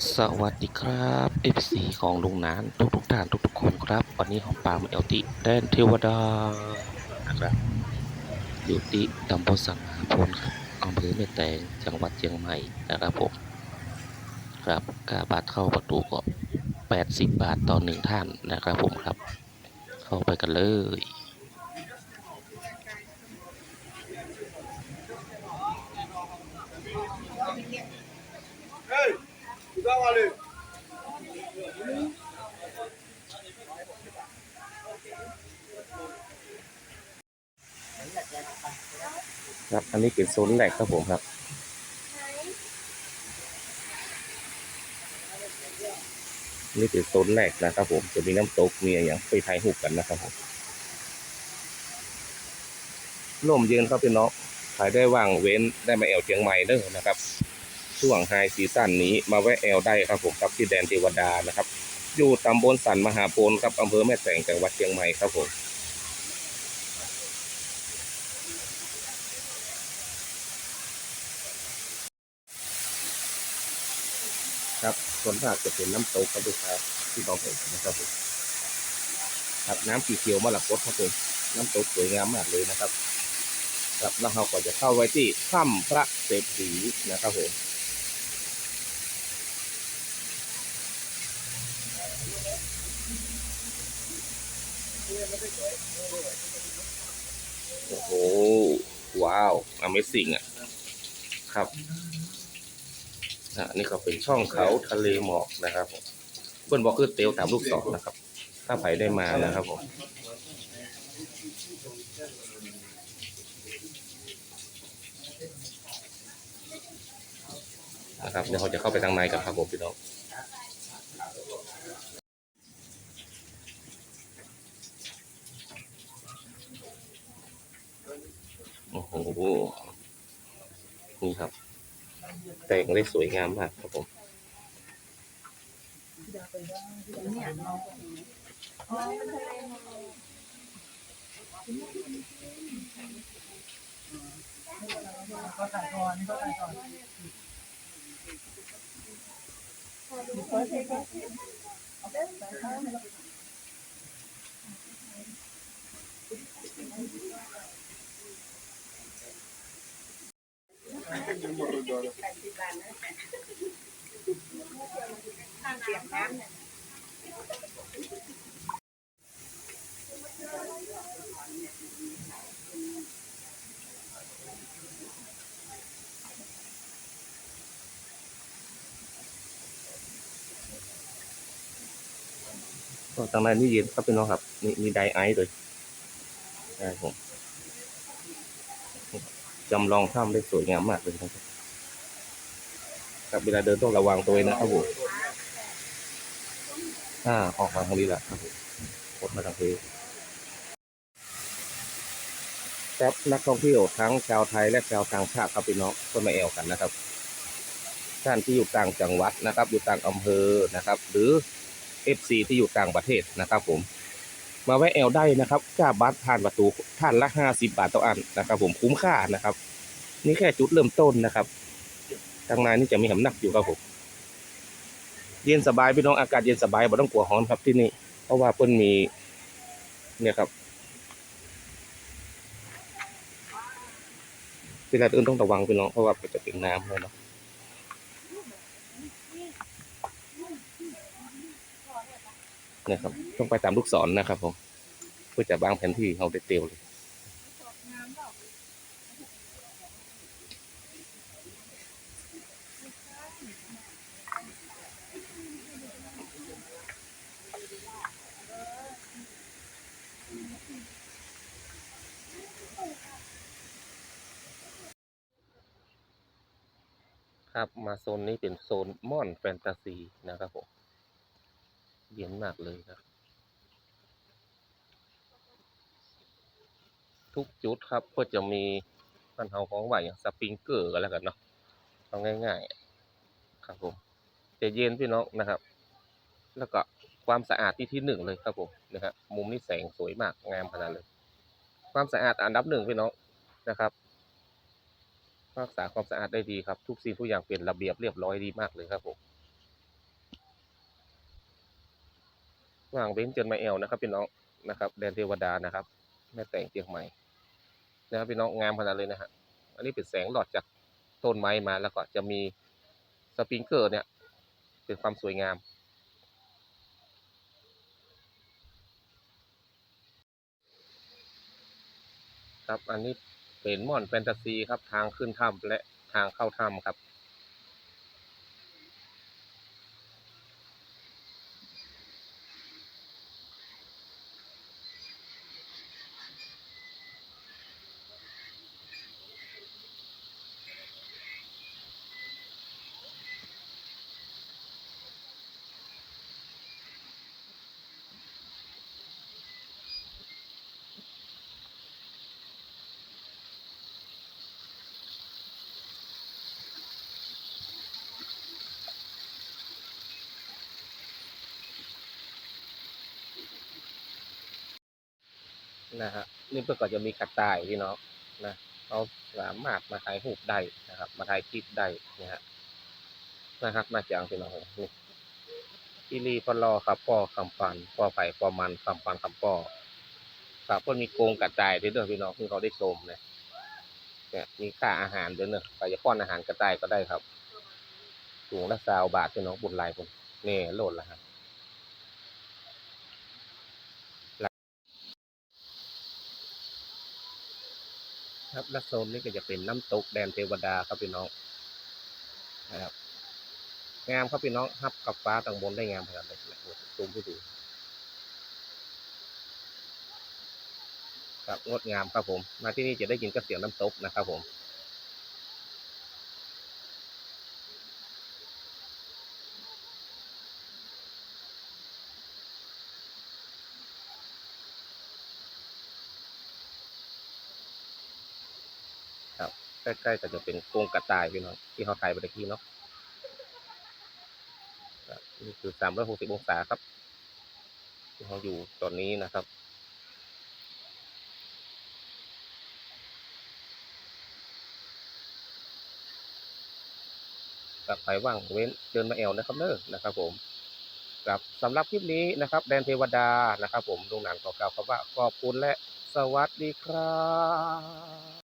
สวัสดีครับ FC ของลุงนานทุกทุกท่านทุกทุกคนครับ วันนี้ของปาล์มเอลติแดนเทวดานะครับอยู่ที่ตำบลสังหาพลครับอำเภอแม่แตงจังหวัดเชียงใหม่นะครับผมครับกาบาทเข้าประตูก็80 บาทต่อหนึ่งท่านนะครับผมครับ เข้าไปกันเลย ครับอันนี้เป็นโซนแรกครับผมครับนี่เป็นโซนแรกนะครับผมจะมีน้ำตกมีอะไรอย่างไปถ่ายรูปกันนะครับผมร่มเย็นครับพี่น้องขายได้ว่างเว้นได้มาแอลเชียงใหม่เด้อนะครับ ช่วงไฮซีซั่นนี้มาแวะแอลได้ครับผมครับที่แดนเทวดานะครับ อยู่ตำบลสันมหาโพลครับอำเภอแม่แตงจังหวัดเชียงใหม่ครับผมครับส่วนมากจะเป็นน้ำตกครับลูกค้าที่เราเห็นนะครับผมครับน้ำสีเขียวมะละกดครับผมน้ำตกสวยงามมากเลยนะครับครับแล้วเราก็จะเข้าไว้ที่ถ้ำพระเศรษฐีนะครับผม โอ้โห ว้าว Amazing อะ ครับอะนี่ก็เป็นช่องเขาทะเลหมอกนะครับผมเพื่อนบอกคือเตียวตามลูกศรนะครับ ถ้าไผได้มานะครับผมนะครับเดี๋ยวเขาจะเข้าไปทางในกันครับผมพี่น้องโอ้โห นี่ครับ แต่งได้สวยงามมากครับผมก็ ถ่ายก่อนนี่ก็ถ่ายก่อนก็ทานนี่เย็นครับพี่น้องครับมีมีไดไอซ์เลยนะครับผมจำลองถ้ำได้สวยงามมากเลยครับ ครับเวลาเดินต้องระวังตัวเองนะครับผมอ่าออกมาทางนี้แหละครับผมกดมาทางนี้ครับนักท่องเที่ยวทั้งชาวไทยและชาวต่างชาติครับพี่น้องก็มาแอลกันนะครับท่านที่อยู่ต่างจังหวัดนะครับ อยู่ต่างอำเภอนะครับ หรือ FC ที่อยู่ต่างประเทศนะครับ ผม มาแวะแอลได้นะครับค่าบัตรผ่านประตูท่านละห้าสิบาทต่ออันนะครับ ผมคุ้มค่านะครับ นี่แค่จุดเริ่มต้นนะครับางในนี่จะมีหำนักอยู่ครับผมเย็นสบายพี่น้องอากาศเย็นสบายบ่ต้องกลัวร้อนครับที่นี่ เพราะว่าเพิ่นมีเนี่ยครับเวลาเดินต้องระวังพี่น้องเพราะว่าจะเป็นน้ำเลยเนาะนะครับ ต้องไปตามลูกศรนะครับผมเพื่อจะวางแผนที่เอาได้เตียวเลย ครับ มาโซนนี้เป็นโซนม่อนแฟนตาซีนะครับผมเย็นมากเลยครับ ทุกจุดครับก็จะมีปัญหาของว่าอย่างสปริงเกอร์กันแล้วกันเนาะเอาง่ายๆ ครับผมจะเย็นพี่น้องนะครับ แล้วก็ความสะอาดที่ที่หนึ่งเลยครับผมนะครับมุมนี้แสงสวยมากงามขนาดเลย ความสะอาดอันดับหนึ่งพี่น้องนะครับ รักษาความสะอาดได้ดีครับ ทุกสิ่งทุกอย่างเป็นระเบียบเรียบร้อยดีมากเลยครับผมว่างเว้นเจนมาแอลนะครับพี่น้องนะครับแดนเทวดานะครับ แม่แต่งเจียงใหม่นะครับพี่น้องงามขนาดเลยนะฮะอันนี้เป็นแสงหลอดจากต้นไม้มาแล้วก็จะมีสปริงเกอร์เนี่ยเป็นความสวยงามครับอันนี้ เป็นม่อนแฟนตาซีครับ ทางขึ้นถ้ำและทางเข้าถ้ำครับ นะฮะนี่เพื่อก็จะมีกระต่ายพี่น้องนะเขาสามารถมาถ่ายรูปได้นะครับ มาถ่ายคลิปได้นะฮะนะครับมาจากพี่น้องนี่อีรีพอลอครับป้อคำปันป้อไผ่ป้อมันคำปันคำป้อครับก็มีโกงกระต่ายด้วยเด้อพี่น้องที่เขาได้ชมเนี่ยเนี่ยมีค่าอาหารด้วยเนอะใครจะป้อนอาหารกระต่ายก็ได้ครับถุงละสาวบาทพี่น้องบุญหลายคนนี่โหลดแล้วครับ ครับและโซนนี้ก็จะเป็นน้ำตกแดนเทวดาครับพี่น้องนะครับงามครับพี่น้องฮับกับฟ้าต่างบนได้งามขนาดไหนนะโอ้โหซูมให้ดูครับงดงามครับผม มาที่นี่จะได้ยินกระเสียงน้ำตกนะครับผม ใกล้ๆก็จะเป็นกรงกระต่ายพี่น้องที่เขาถ่ายไปตะกี้เนาะนี่คือสามร้อยหกสิบองศาครับที่เขาอยู่ตอนนี้นะครับกับใครว่างเว้นเดินมาแอวนะครับเนอนะครับผมครับสำหรับคลิปนี้นะครับแดนเทวดานะครับ ผมลุงหนันขอกล่าวคำว่าขอบคุณและสวัสดีครับ